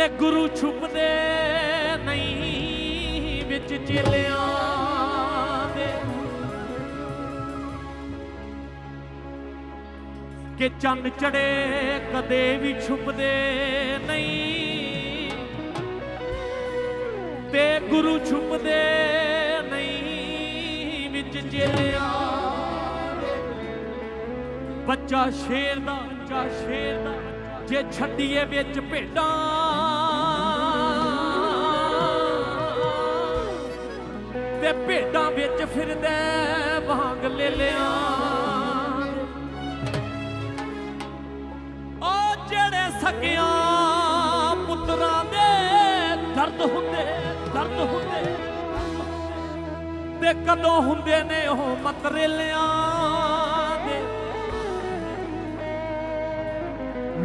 ਤੇ ਗੁਰੂ ਛੁਪਦੇ ਨਹੀਂ ਵਿੱਚ ਚੇਲਿਆਂ ਦੇ। ਕਿ ਚੰਨ ਚੜੇ ਕਦੇ ਵੀ ਛੁਪਦੇ ਨਹੀਂ। ਤੇ ਗੁਰੂ ਛੁਪਦੇ ਨਹੀਂ ਵਿੱਚ ਚੇਲਿਆਂ ਦੇ। ਬੱਚਾ ਸ਼ੇਰ ਦਾ, ਬੱਚਾ ਸ਼ੇਰ ਦਾ। ਜੇ ਛੱਡੀਏ ਵਿੱਚ ਭੇਡਾਂ। ਤੇ ਭੇਡਾਂ ਵਿੱਚ ਫਿਰਦੇ ਵਾਂਗ ਲੈ ਲਿਆ। ਉਹ ਜਿਹੜੇ ਸਕਿਆਂ ਪੁੱਤਰਾਂ ਦੇ ਦਰਦ ਹੁੰਦੇ ਦਰਦ ਹੁੰਦੇ। ਤੇ ਕਦੋਂ ਹੁੰਦੇ ਨੇ ਉਹ ਮਤਰੇਲਿਆਂ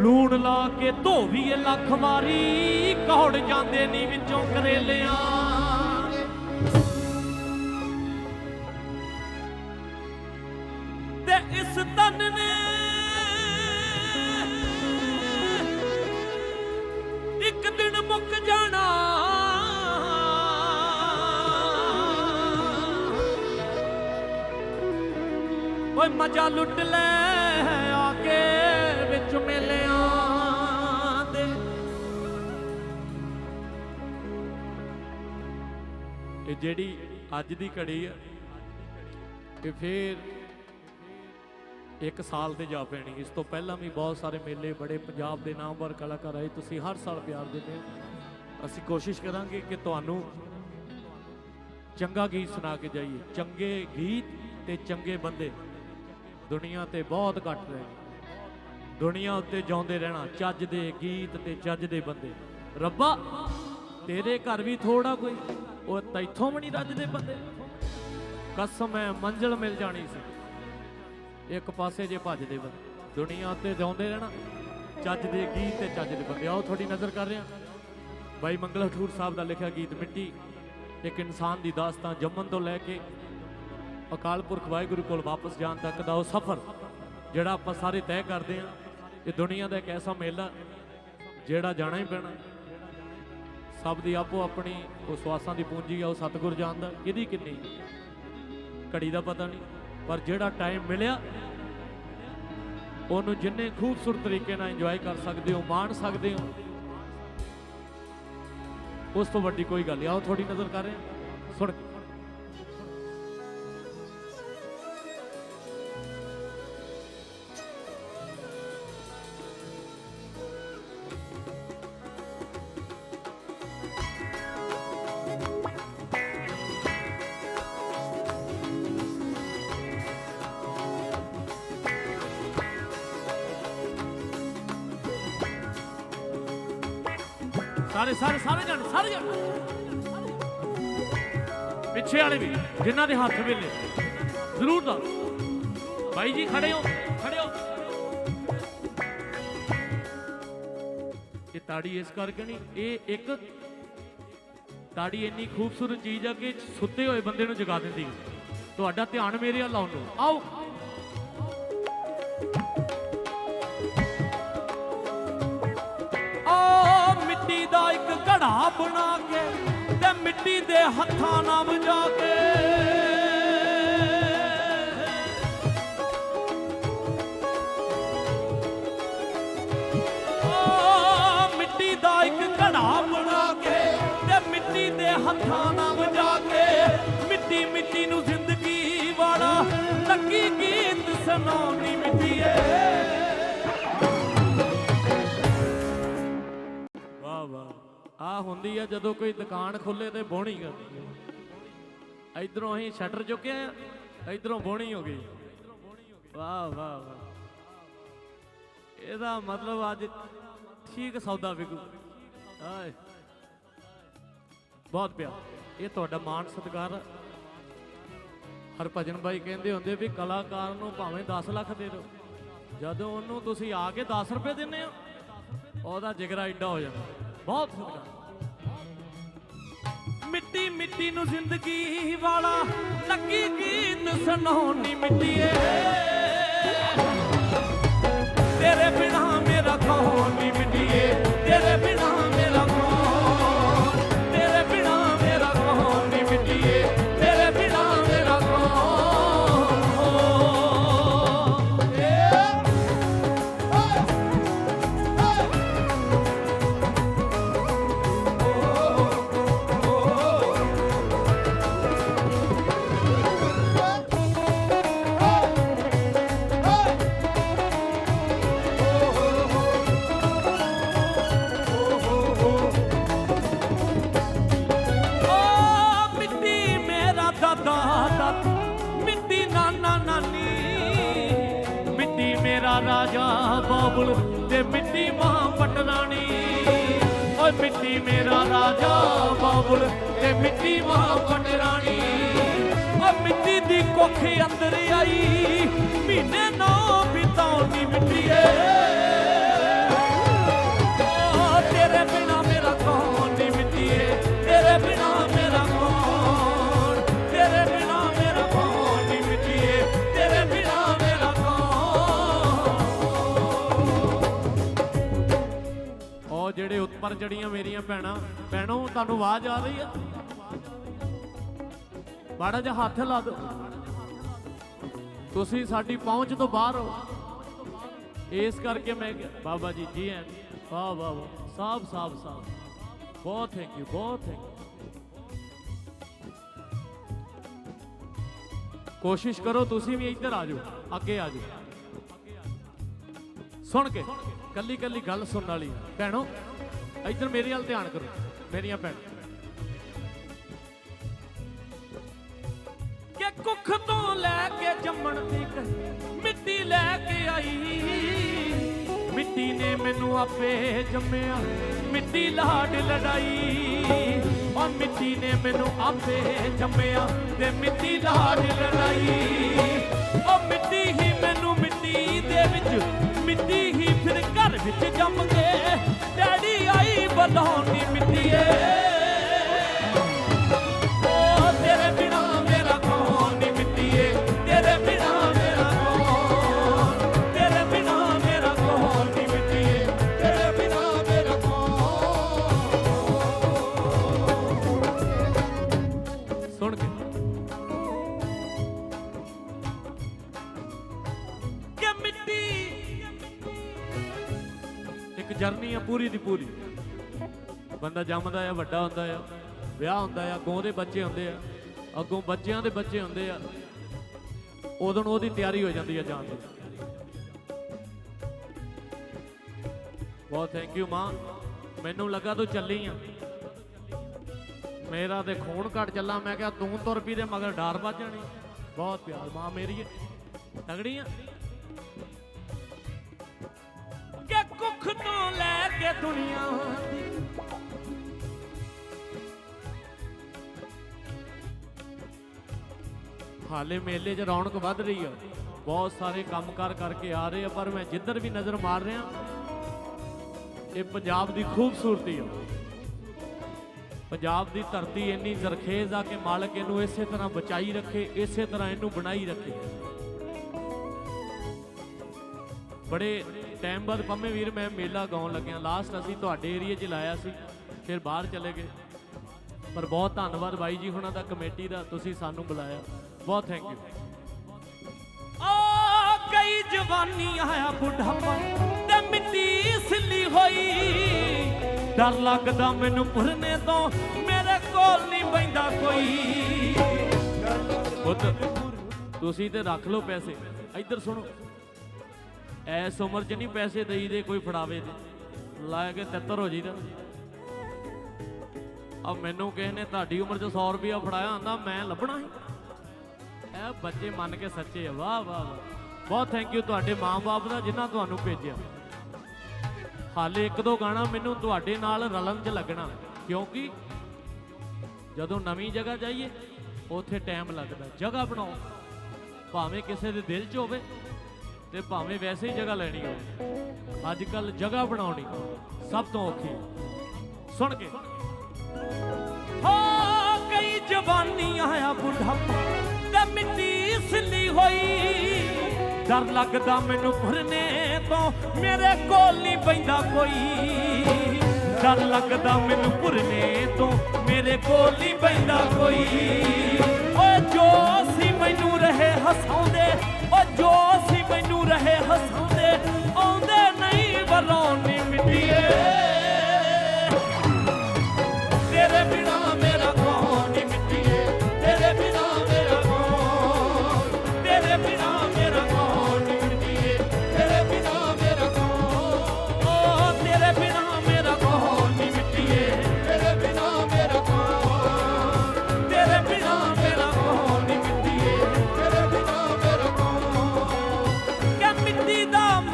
ਲੂਣ ਲਾ ਕੇ ਧੋਵੀਏ ਲੱਖ ਵਾਰੀ, ਕੌੜ ਜਾਂਦੇ ਨਹੀਂ ਵਿੱਚੋਂ ਕਰੇਲਿਆਂ। ਤੇ ਇਸ ਤਨ ਨੇ ਇੱਕ ਦਿਨ ਮੁੱਕ ਜਾਣਾ। ਓਏ ਮਜਾ ਲੁੱਟ ਲੈ। ਇਹ ਜਿਹੜੀ ਅੱਜ ਦੀ ਘੜੀ ਹੈ ਇਹ ਫੇਰ ਇੱਕ ਸਾਲ ਤੇ ਜਾ ਪੈਣੀ। ਇਸ ਤੋਂ ਪਹਿਲਾਂ ਵੀ ਬਹੁਤ ਸਾਰੇ ਮੇਲੇ ਬੜੇ ਪੰਜਾਬ ਦੇ ਨਾਮਵਰ ਕਲਾਕਾਰ ਆਏ, ਤੁਸੀਂ ਹਰ ਸਾਲ ਪਿਆਰ ਦਿੰਦੇ ਹੋ। ਅਸੀਂ ਕੋਸ਼ਿਸ਼ ਕਰਾਂਗੇ ਕਿ ਤੁਹਾਨੂੰ ਚੰਗਾ ਗੀਤ ਸੁਣਾ ਕੇ ਜਾਈਏ। ਚੰਗੇ ਗੀਤ ਤੇ ਚੰਗੇ ਬੰਦੇ। ਦੁਨੀਆ ਤੇ ਬਹੁਤ ਘੱਟ ਰਹੇ ਦੁਨੀਆ ਉੱਤੇ ਜਿਉਂਦੇ ਰਹਿਣਾ, ਚੱਜ ਦੇ ਗੀਤ ਤੇ ਚੱਜ ਦੇ ਬੰਦੇ। ਰੱਬਾ! ਤੇਰੇ ਘਰ ਵੀ ਥੋੜਾ ਕੋਈ। ਉਹ ਤੈਥੋਂ ਵੀ ਨਹੀਂ ਰੱਜਦੇ ਬੰਦੇ। ਕਸਮ ਹੈ ਮੰਜ਼ਲ ਮਿਲ ਜਾਣੀ ਸੀ। ਇੱਕ ਪਾਸੇ ਜੇ ਭੱਜਦੇ ਬੰਦੇ। ਦੁਨੀਆ ਉੱਤੇ ਜਾਉਂਦੇ ਰਹਿਣਾ। ਚੱਜ ਦੇ ਗੀਤ ਤੇ ਚੱਜ ਦੇ ਬੰਦੇ। ਆਓ ਤੁਹਾਡੀ ਨਜ਼ਰ ਕਰ ਰਿਹਾ ਬਾਈ ਮੰਗਲ ਠੂਰ ਸਾਹਿਬ ਦਾ ਲਿਖਿਆ ਗੀਤ ਮਿੱਟੀ। ਇੱਕ ਇਨਸਾਨ ਦੀ ਦਾਸਤਾਂ ਜੰਮਣ ਤੋਂ ਲੈ ਕੇ ਅਕਾਲ ਪੁਰਖ ਵਾਹਿਗੁਰੂ ਕੋਲ ਵਾਪਸ ਜਾਣ ਤੱਕ ਦਾ ਉਹ ਸਫ਼ਰ, ਜਿਹੜਾ ਆਪਾਂ ਸਾਰੇ ਤੈਅ ਕਰਦੇ ਆ ਇਹ ਦੁਨੀਆ ਦਾ ਇੱਕ ਐਸਾ ਮੇਲਾ, ਜਿਹੜਾ ਜਾਣਾ ਹੀ ਪੈਣਾ। ਸਭ ਦੀ ਆਪੋ ਆਪਣੀ ਵਿਸ਼ਵਾਸਾਂ ਦੀ ਪੂੰਜੀ ਆ, ਉਹ ਸਤਿਗੁਰ ਜਾਣਦਾ। ਕਿਹਦੀ ਕਿੰਨੀ? ਘੜੀ ਦਾ ਪਤਾ ਨਹੀਂ, ਪਰ ਜਿਹੜਾ ਟਾਈਮ ਮਿਲਿਆ, ਉਹਨੂੰ ਜਿੰਨੇ ਖੂਬਸੂਰਤ ਤਰੀਕੇ ਨਾਲ ਇੰਜੋਏ ਕਰ ਸਕਦੇ ਹੋ, ਮਾਣ ਸਕਦੇ ਹੋ, ਉਸ ਤੋਂ ਵੱਡੀ ਕੋਈ ਗੱਲ ਨਹੀਂ। ਆਓ ਥੋੜੀ ਨਜ਼ਰ ਕਰ ਰਹੇ ਸਾਰੇ ਸਾਰੇ ਸਾਰੇ ਜਾਣ ਸਾਰੇ ਜਾਣ। ਪਿੱਛੇ ਵਾਲੇ ਵੀ, ਜਿਨ੍ਹਾਂ ਦੇ ਹੱਥ ਵੇਲੇ। ਜ਼ਰੂਰ ਦਾ ਭਾਈ ਜੀ, ਖੜੇ ਹੋ ਖੜੇ ਹੋ। ਇਹ ਤਾੜੀ ਇਸ ਕਰਕੇ ਨਹੀਂ, ਇਹ ਇੱਕ ਤਾੜੀ ਇੰਨੀ ਖੂਬਸੂਰਤ ਚੀਜ਼ ਆ ਕਿ ਸੁੱਤੇ ਹੋਏ ਬੰਦੇ ਨੂੰ ਜਗਾ ਦਿੰਦੀ ਤੁਹਾਡਾ ਧਿਆਨ ਮੇਰੇ ਵੱਲ ਲਾਉਣ ਨੂੰ ਆਓ। ਤੇ ਮਿੱਟੀ ਦੇ ਹੱਥਾਂ ਨਾਲ ਵਜਾ ਕੇ। ਮਿੱਟੀ ਦਾ ਇੱਕ ਘੜਾ ਬਣਾ ਕੇ ਤੇ ਮਿੱਟੀ ਦੇ ਹੱਥਾਂ ਨਾਲ ਵਜਾ ਕੇ। ਮਿੱਟੀ ਮਿੱਟੀ ਨੂੰ ਜ਼ਿੰਦਗੀ ਵਾਲਾ ਲੱਗੀ ਗੀਤ ਸੁਣਾਉਣੀ ਮਿੱਟੀਏ ਆ ਹੁੰਦੀ ਆ ਜਦੋਂ ਕੋਈ ਦੁਕਾਨ ਖੋਲੇ ਤੇ ਬੋਣੀ ਕਰਦੀ ਆ। ਇਧਰੋਂ ਅਸੀਂ ਸ਼ਟਰ ਚੁੱਕੇ ਆ, ਇਧਰੋਂ ਬੋਣੀ ਹੋ ਗਈ। ਵਾਹ ਵਾਹ ਵਾਹ। ਇਹਦਾ ਮਤਲਬ ਅੱਜ ਠੀਕ ਸੌਦਾ ਵਿਕੂ। ਹਾਏ ਬਹੁਤ ਪਿਆਰ। ਇਹ ਤੁਹਾਡਾ ਮਾਣ ਸਤਿਕਾਰ ਹਰਭਜਨ ਬਾਈ ਕਹਿੰਦੇ ਹੁੰਦੇ ਵੀ ਕਲਾਕਾਰ ਨੂੰ ਭਾਵੇਂ 10 ਲੱਖ ਦੇ ਦਿਓ। ਜਦੋਂ ਉਹਨੂੰ ਤੁਸੀਂ ਆ ਕੇ 10 ਰੁਪਏ ਦਿੰਦੇ ਹੋ, ਉਹਦਾ ਜਿਗਰਾ ਏਡਾ ਹੋ ਜਾਂਦਾ। ਬਹੁਤ ਸਤਿਕਾਰ। ਮਿੱਟੀ ਮਿੱਟੀ ਨੂੰ ਜ਼ਿੰਦਗੀ ਵਾਲਾ। ਲੱਗੀ ਗੀਤ ਸੁਣਾਉਣੀ ਮਿੱਟੀਏ ਓਏ ਮਿੱਟੀ ਮੇਰਾ ਰਾਜਾ ਬਾਬੁਲ ਤੇ ਮਿੱਟੀ ਮਾਂ ਪਟਰਾਣੀ ਓ ਮਿੱਟੀ ਦੀ ਕੁੱਖ ਅੰਦਰ ਆਈ। ਮਹੀਨੇ ਨੌ ਬਿਤਾਉਣੀ ਮਿੱਟੀਏ ਪਰ ਜਿਹੜੀਆਂ ਮੇਰੀਆਂ ਭੈਣਾਂ, ਭੈਣੋ, ਤੁਹਾਨੂੰ ਆਵਾਜ਼ ਆ ਰਹੀ ਹੈ ਮਾੜਾ ਜਿਹਾ ਹੱਥ ਲਾ ਦਿਓ। ਤੁਸੀਂ ਸਾਡੀ ਪਹੁੰਚ ਤੋਂ ਬਾਹਰ ਹੋ। ਇਸ ਕਰਕੇ ਮੈਂ ਬਾਬਾ ਜੀ ਜੀ ਐਨ। ਵਾਹ ਵਾਹ ਵਾਹ। ਸਾਬ ਸਾਬ ਸਾਬ ਬਹੁਤ ਥੈਂਕ ਯੂ ਬਹੁਤ ਥੈਂਕ ਯੂ ਕੋਸ਼ਿਸ਼ ਕਰੋ, ਤੁਸੀਂ ਵੀ ਇੱਧਰ ਆ ਜਾਓ, ਅੱਗੇ ਆ ਜਾਓ। ਸੁਣ ਕੇ ਕੱਲੀ ਕੱਲੀ ਗੱਲ ਸੁਣਨ ਵਾਲੀ ਭੈਣੋ ਇੱਧਰ ਮੇਰੇ ਵੱਲ ਧਿਆਨ ਕਰੋ, ਮੇਰੀਆਂ ਭੈਣ। ਕਿ ਕੁੱਖ ਤੋਂ ਲੈ ਕੇ ਜੰਮਣ ਤੀਕ ਮਿੱਟੀ ਲੈ ਕੇ ਆਈ। ਮਿੱਟੀ ਨੇ ਮੈਨੂੰ ਆਪੇ ਜੰਮਿਆ, ਮਿੱਟੀ ਲਾਡ ਲੜਾਈ। ਉਹ ਮਿੱਟੀ ਨੇ ਮੈਨੂੰ ਆਪੇ ਜੰਮਿਆ ਤੇ ਮਿੱਟੀ ਲਾਡ ਲੜਾਈ। ਉਹ ਮਿੱਟੀ ਹੀ ਮੈਨੂੰ ਮਿੱਟੀ ਦੇ ਵਿੱਚ, ਮਿੱਟੀ ਹੀ ਫਿਰ ਘਰ ਵਿੱਚ ਜੰਮ ਕੇ ਡੈਡੀ ਆਈ। ਬਲਾਉਣੀ ਮਿੱਟੀਏ ਬੰਦਾ ਜੰਮਦਾ ਆ, ਵੱਡਾ ਹੁੰਦਾ ਆ, ਵਿਆਹ ਹੁੰਦਾ ਆ, ਅੱਗੋਂ ਉਹਦੇ ਬੱਚੇ ਹੁੰਦੇ ਆ, ਅੱਗੋਂ ਬੱਚਿਆਂ ਦੇ ਬੱਚੇ ਹੁੰਦੇ ਆ, ਉਦੋਂ ਉਹਦੀ ਤਿਆਰੀ ਹੋ ਜਾਂਦੀ ਆ ਜਾਣ ਦੀ। ਬਹੁਤ ਥੈਂਕ ਯੂ ਮਾਂ, ਮੈਨੂੰ ਲੱਗਾ ਤੂੰ ਚੱਲੀ ਆ। ਮੇਰਾ ਤੇ ਖੂਨ ਘਟ ਚੱਲਾ, ਮੈਂ ਕਿਹਾ ਤੂੰ ਤੁਰ ਪਈ ਦੇ ਮਗਰ ਡਾਰ ਵੱਜ ਜਾਣੀ। ਬਹੁਤ ਪਿਆਰ ਮਾਂ ਮੇਰੀ ਏ। ਤਗੜੀ ਆ? ਕਿ ਕੁੱਖ ਤੋਂ ਲੈ ਕੇ ਦੁਨੀਆ। ਹਾਲੇ ਮੇਲੇ 'ਚ ਰੌਣਕ ਵੱਧ ਰਹੀ ਆ। ਬਹੁਤ ਸਾਰੇ ਕੰਮਕਾਰ ਕਰਕੇ ਆ ਰਹੇ ਆ, ਪਰ ਮੈਂ ਜਿੱਧਰ ਵੀ ਨਜ਼ਰ ਮਾਰ ਰਿਹਾ, ਇਹ ਪੰਜਾਬ ਦੀ ਖੂਬਸੂਰਤੀ ਆ। ਪੰਜਾਬ ਦੀ ਧਰਤੀ ਇੰਨੀ ਜ਼ਰਖੇਜ਼ ਆ ਕਿ ਮਾਲਕ ਇਹਨੂੰ ਇਸੇ ਤਰ੍ਹਾਂ ਬਚਾਈ ਰੱਖੇ, ਇਸੇ ਤਰ੍ਹਾਂ ਇਹਨੂੰ ਬਣਾਈ ਰੱਖੇ। ਬੜੇ ਟਾਈਮ ਬਾਅਦ ਪੰਮੇ ਵੀਰ, ਮੈਂ ਮੇਲਾ ਗਾਉਣ ਲੱਗਿਆ। ਲਾਸਟ ਅਸੀਂ ਤੁਹਾਡੇ ਏਰੀਆ 'ਚ ਲਾਇਆ ਸੀ, ਫਿਰ ਬਾਹਰ ਚਲੇ ਗਏ। ਪਰ ਬਹੁਤ ਧੰਨਵਾਦ ਬਾਈ ਜੀ ਹੁਣਾਂ ਦਾ, ਕਮੇਟੀ ਦਾ, ਤੁਸੀਂ ਸਾਨੂੰ ਬੁਲਾਇਆ। ਬਹੁਤ ਥੈਂਕ ਯੂ ਆ ਕਈ ਜਵਾਨੀ ਆਇਆ ਬੁਢਾਪਾ ਤੇ ਮਿੱਟੀ ਸਿੱਲੀ ਹੋਈ। ਡਰ ਲੱਗਦਾ ਮੈਨੂੰ ਪੁਰਨੇ ਤੋਂ ਮੇਰੇ ਕੋਲ ਨਹੀਂ ਬੈਂਦਾ ਕੋਈ। ਪੁੱਤ ਤੁਸੀਂ ਤੇ ਰੱਖ ਲਓ ਪੈਸੇ। ਇੱਧਰ ਸੁਣੋ। ਐਸ ਉਮਰ 'ਚ ਨਹੀਂ ਪੈਸੇ ਦੇਈਦੇ ਕੋਈ ਫੜਾਵੇ ਦੇ। ਲਾ ਕੇ ਤਿੱਤਰ ਹੋ ਜੀਦਾ ਆ ਮੈਨੂੰ ਕਿਸੇ ਨੇ ਤੁਹਾਡੀ ਉਮਰ 'ਚ 100 ਰੁਪਇਆ ਫੜਾਇਆ ਆਂਦਾ ਮੈਂ ਲੱਭਣਾ ਸੀ। ਇਹ ਬੱਚੇ ਮੰਨ ਕੇ ਸੱਚੇ ਆ। ਵਾਹ ਵਾਹ ਵਾਹ। ਬਹੁਤ ਥੈਂਕ ਯੂ ਤੁਹਾਡੇ ਮਾਂ-ਬਾਪ ਦਾ ਜਿਨ੍ਹਾਂ ਤੁਹਾਨੂੰ ਭੇਜਿਆ। ਹਾਲੇ ਇੱਕ ਦੋ ਗਾਣਾ ਮੈਨੂੰ ਤੁਹਾਡੇ ਨਾਲ ਰਲਣ 'ਚ ਲੱਗਣਾ ਕਿਉਂਕਿ ਜਦੋਂ ਨਵੀਂ ਜਗ੍ਹਾ ਜਾਈਏ, ਉੱਥੇ ਟਾਈਮ ਲੱਗਦਾ। ਜਗ੍ਹਾ ਬਣਾਓ। ਭਾਵੇਂ ਕਿਸੇ ਦੇ ਦਿਲ 'ਚ ਹੋਵੇ ਤੇ ਭਾਵੇਂ ਵੈਸੇ ਹੀ ਜਗ੍ਹਾ ਲੈਣੀ ਹੋਵੇ। ਅੱਜ ਕੱਲ ਜਗ੍ਹਾ ਬਣਾਉਣੀ ਸਭ ਤੋਂ ਔਖੀ ਸੁਣ ਕੇ। ਹੋ, ਕਈ ਜਵਾਨੀ ਆਇਆ ਬੁਢਾਪਾ ਡਰ ਲੱਗਦਾ ਮੈਨੂੰ ਭਰਨੇ ਤੋਂ। ਮੇਰੇ ਕੋਲ ਨਹੀਂ ਪੈਂਦਾ ਕੋਈ। ਡਰ ਲੱਗਦਾ ਮੈਨੂੰ ਭਰਨੇ ਤੋਂ। ਮੇਰੇ ਕੋਲ ਨਹੀਂ ਪੈਂਦਾ ਕੋਈ। ਓ ਜੋ ਸੀ ਮੈਨੂੰ ਰਹੇ ਹਸਾਉਂਦੇ, ਓ ਜੋ ਸੀ ਮੈਨੂੰ ਰਹੇ ਹਸਾਉਂਦੇ, ਆਉਂਦੇ ਨਹੀਂ ਬਲਾਉਣੀ ਮਿੱਟੀਏ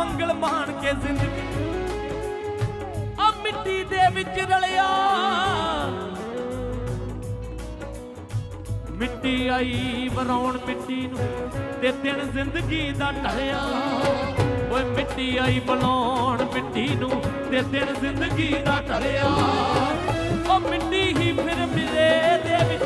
ਮੰਗਲ ਮਾਣ ਕੇ ਜ਼ਿੰਦਗੀ। ਆ ਮਿੱਟੀ ਦੇ ਵਿੱਚ ਰਲਿਆ। ਮਿੱਟੀ ਆਈ ਵਰਾਉਣ ਮਿੱਟੀ ਨੂੰ ਤੇ ਤਿੰਨ ਜ਼ਿੰਦਗੀ ਦਾ ਢਲਿਆ। ਓਏ ਮਿੱਟੀ ਆਈ ਬਲਾਉਣ ਮਿੱਟੀ ਨੂੰ ਤੇ ਤਿੰਨ ਜ਼ਿੰਦਗੀ ਦਾ ਢਲਿਆ। ਓ ਮਿੱਟੀ ਹੀ ਫਿਰ ਮਿਲੇ ਦੇ ਵਿੱਚ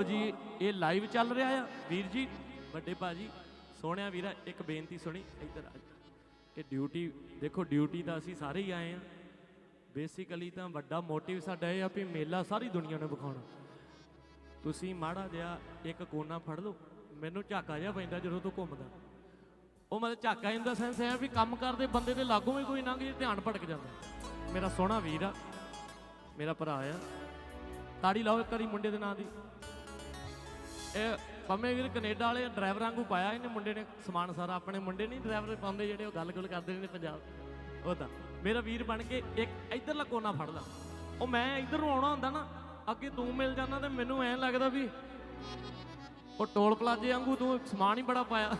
ਸਾਬ ਜੀ, ਇਹ ਲਾਈਵ ਚੱਲ ਰਿਹਾ ਆ। ਵੀਰ ਜੀ, ਵੱਡੇ ਭਾਜੀ, ਸੋਹਣਿਆ ਵੀਰਾ, ਇੱਕ ਬੇਨਤੀ ਸੁਣੀ, ਇੱਧਰ ਆ ਇਹ ਡਿਊਟੀ ਦੇਖੋ ਡਿਊਟੀ ਤਾਂ ਅਸੀਂ ਸਾਰੇ ਹੀ ਆਏ ਆ ਬੇਸਿਕਲੀ ਤਾਂ ਵੱਡਾ ਮੋਟਿਵ ਸਾਡਾ ਇਹ ਆ ਵੀ ਮੇਲਾ ਸਾਰੀ ਦੁਨੀਆ ਨੂੰ ਵਿਖਾਉਣਾ। ਤੁਸੀਂ ਮਾੜਾ ਜਿਹਾ ਇੱਕ ਕੋਨਾ ਫੜ ਲਓ, ਮੈਨੂੰ ਝਾਕਾ ਜਿਹਾ ਪੈਂਦਾ ਜਦੋਂ ਤੋਂ ਘੁੰਮਦਾ। ਉਹ ਮਤਲਬ ਝਾਕਾ ਇਨ ਦਾ ਸੈਂਸ ਹੈ ਵੀ ਕੰਮ ਕਰਦੇ ਬੰਦੇ ਦੇ ਲਾਗੂ ਵੀ ਕੋਈ ਨਾ ਜੇ ਧਿਆਨ ਭਟਕ ਜਾਂਦਾ। ਮੇਰਾ ਸੋਹਣਾ ਵੀਰ ਆ, ਮੇਰਾ ਭਰਾ ਆ। ਤਾੜੀ ਲਾਓ ਇੱਕ ਵਾਰੀ ਮੁੰਡੇ ਦੇ ਨਾਂ ਦੀ। ਇਹ ਪੰਮੇ ਵੀਰ ਕੈਨੇਡਾ ਵਾਲੇ ਡਰਾਈਵਰ ਵਾਂਗੂ ਪਾਇਆ ਇਹਨੇ, ਮੁੰਡੇ ਨੇ ਸਮਾਨ ਸਾਰਾ। ਆਪਣੇ ਮੁੰਡੇ ਨਹੀਂ ਡਰਾਈਵਰ ਪਾਉਂਦੇ ਜਿਹੜੇ ਉਹ ਗੱਲ-ਗੁੱਲ ਕਰਦੇ ਨੇ ਪੰਜਾਬ ਉਹ ਤਾਂ, ਮੇਰਾ ਵੀਰ ਬਣ ਕੇ ਇੱਕ ਇਧਰਲਾ ਕੋਨਾ ਫੜ ਲਾ। ਉਹ ਮੈਂ ਇਧਰ ਨੂੰ ਆਉਣਾ ਹੁੰਦਾ ਨਾ, ਅੱਗੇ ਤੂੰ ਮਿਲ ਜਾਂਦਾ ਤੇ ਮੈਨੂੰ ਐਂ ਲੱਗਦਾ ਵੀ ਉਹ ਟੋਲ ਪਲਾਜੇ ਵਾਂਗੂ ਤੂੰ ਸਮਾਨ ਹੀ ਬੜਾ ਪਾਇਆ।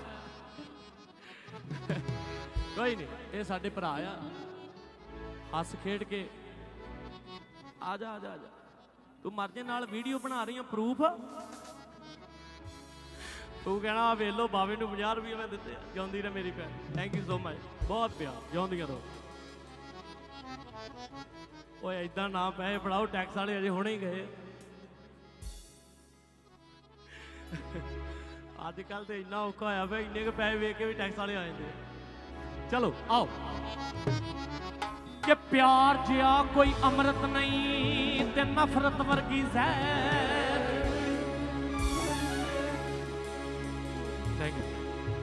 ਕੋਈ ਨਹੀਂ, ਇਹ ਸਾਡੇ ਭਰਾ ਆ। ਹੱਸ ਖੇਡ ਕੇ। ਆ ਜਾ ਆ ਜਾ ਆ ਜਾ। ਤੂੰ ਮਰਜੇ ਨਾਲ ਵੀਡੀਓ ਬਣਾ ਰਹੀ ਆ ਪ੍ਰੂਫ ਤੂੰ ਕਹਿਣਾ ਆ ਵੇਖ ਲਓ, ਬਾਵੇ ਨੂੰ 50 ਰੁਪਏ ਮੈਂ ਦਿੱਤੇ ਜਿਉਂਦੀ ਰਹੇ ਮੇਰੀ ਭੈਣ। ਥੈਂਕ ਯੂ ਸੋ ਮਚ ਬਹੁਤ ਪਿਆਰ। ਜਿਉਂਦੀਆਂ ਰਹੋ। ਓਏ ਐਦਾਂ ਨਾ ਪੈਸੇ ਫੜਾਓ ਟੈਕਸ ਵਾਲੇ ਅਜੇ ਹੁਣੇ ਹੀ ਗਏ। ਅੱਜ ਕੱਲ ਤੇ ਇੰਨਾ ਔਖਾ ਹੋਇਆ ਪਿਆ, ਇੰਨੇ ਕੁ ਪੈਸੇ ਵੇਖ ਕੇ ਵੀ ਟੈਕਸ ਵਾਲੇ ਆ ਜਾਂਦੇ ਚਲੋ, ਆਓ। ਕਿ ਪਿਆਰ ਜਿਆ ਕੋਈ ਅੰਮ੍ਰਿਤ ਨਹੀਂ ਤੇ ਨਫ਼ਰਤ ਵਰਗੀ ਜ਼ਹਿਰ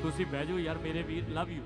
ਤੁਸੀਂ ਬਹਿ ਜਾਓ ਯਾਰ ਮੇਰੇ ਵੀਰ ਲਵ ਯੂ